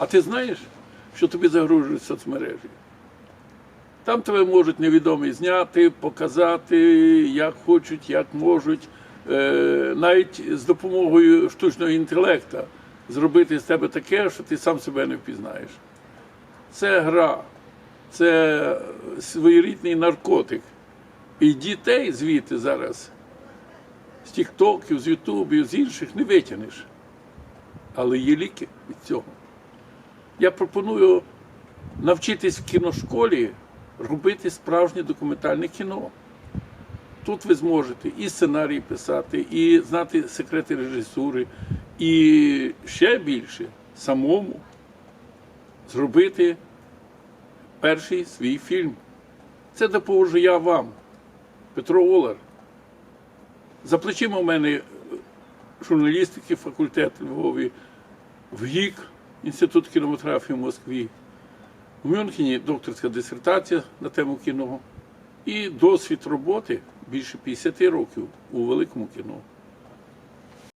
А ти знаєш, що тобі загрожують соцмережі? Там тебе можуть невідомі зняти, показати, як хочуть, як можуть, Е, навіть з допомогою штучного інтелекту зробити з тебе таке, що ти сам себе не впізнаєш. Це гра, це своєрідний наркотик. І дітей звідти зараз з тіктоків, з ютубів, з інших не витягнеш. Але є ліки від цього. Я пропоную навчитись в кіношколі робити справжнє документальне кіно. Тут ви зможете і сценарій писати, і знати секрети режисури, і ще більше самому зробити перший свій фільм. Це допоможу я вам, Петро Олар. За плечима у мене журналістики, факультет Львові, в ГІК, Інститут кінематографії в Москві, в Мюнхені докторська дисертація на тему кіно і досвід роботи більше 50 років у великому кіно.